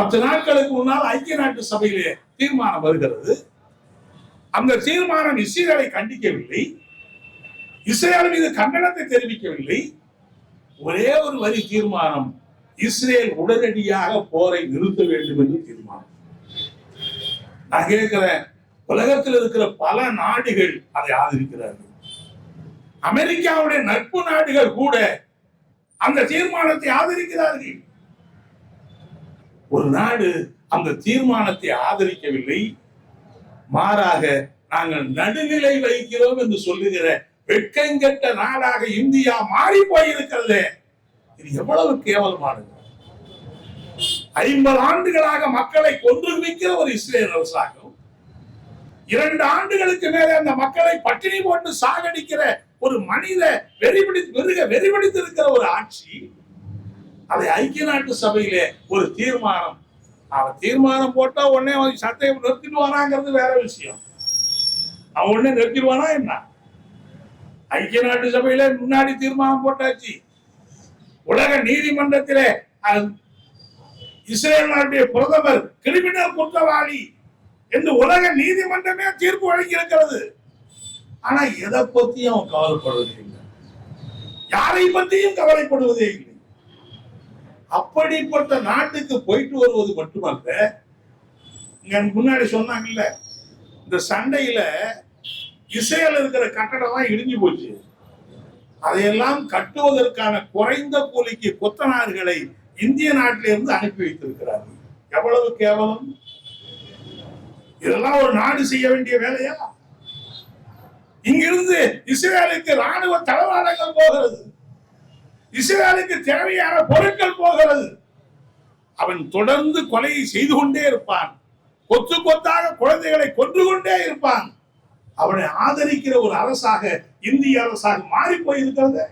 பத்து நாட்களுக்கு முன்னால் ஐக்கிய நாட்டு சபையிலே தீர்மானம் வருகிறது. அந்த தீர்மானம் இஸ்ரேலை கண்டிக்கவில்லை. இஸ்ரேல் மீது கண்டனத்தை தெரிவிக்கவில்லை. ஒரே ஒரு வரி தீர்மானம் இஸ்ரேல் உடனடியாக போரை நிறுத்த வேண்டும் என்று தீர்மானம். நான் கேட்கிறேன் உலகத்தில் இருக்கிற பல நாடுகள் அதை ஆதரிக்கிறார்கள். அமெரிக்காவுடைய நட்பு நாடுகள் கூட அந்த தீர்மானத்தை ஆதரிக்கிறார்கள். ஒரு நாடு அந்த தீர்மானத்தை ஆதரிக்கவில்லை. மாறாக நாங்கள் நடுநிலை வைக்கிறோம் என்று சொல்லுகிற வெட்கங்கெட்ட நாடாக இந்தியா மாறி போயிருக்கிறது. இது எவ்வளவு கேவலமானது. ஐம்பது ஆண்டுகளாக மக்களை கொன்று குவிக்கிற ஒரு இஸ்ரேல் அரசாங்கம் இரண்டு ஆண்டுகளுக்கு மேலே அந்த மக்களை பட்டினி போட்டு சாகடிக்கிற ஒரு மனித வெறிபிடி மிருக வெறிபிடித்திருக்கிற ஒரு ஆட்சி அதை ஐக்கிய நாட்டு சபையிலே ஒரு தீர்மானம். அவன் தீர்மானம் போட்டா உடனே அவன் சட்டையை நிறுத்திடுவானாங்கிறது வேற விஷயம். அவன் உடனே நிறுத்திடுவானா என்ன? ஐக்கிய நாட்டு சபையில முன்னாடி தீர்மானம் போட்டாச்சு. உலக நீதிமன்றத்திலே இஸ்ரேல் நாட்டுடைய பிரதமர் கிரிமினல் குற்றவாளி என்று உலக நீதிமன்றமே தீர்ப்பு வழங்கியிருக்கிறது. ஆனா எதை பத்தியும் அவன் கவலைப்படுவதே இல்லை. யாரை பத்தியும் கவலைப்படுவதே இல்லை. அப்படிப்பட்ட நாட்டுக்கு போயிட்டு வருவது மட்டுமல்ல இங்க முன்னாடி சொன்னாங்கல்ல இந்த சண்டையில இசையில் இருக்கிற கட்டடம்லாம் இடிஞ்சு போச்சு. அதையெல்லாம் கட்டுவதற்கான குறைந்த கூலிக்கு கொத்தனார்களை இந்திய நாட்டிலிருந்து அனுப்பி வைத்திருக்கிறார்கள். எவ்வளவு கேவலம்? இதெல்லாம் ஒரு நாடு செய்ய வேண்டிய வேலையா? இங்கிருந்து இஸ்ரேலுக்கு ராணுவ தளவாடங்கள் போகிறது. இஸ்ரேலுக்கு தேவையான பொருட்கள் போகிறது. அவன் தொடர்ந்து கொலையை செய்து கொண்டே இருப்பான். கொத்து கொத்தாக குழந்தைகளை கொன்று கொண்டே இருப்பான். அவனை ஆதரிக்கிற ஒரு அரசாக இந்திய அரசாக மாறி போயிருக்கிறது.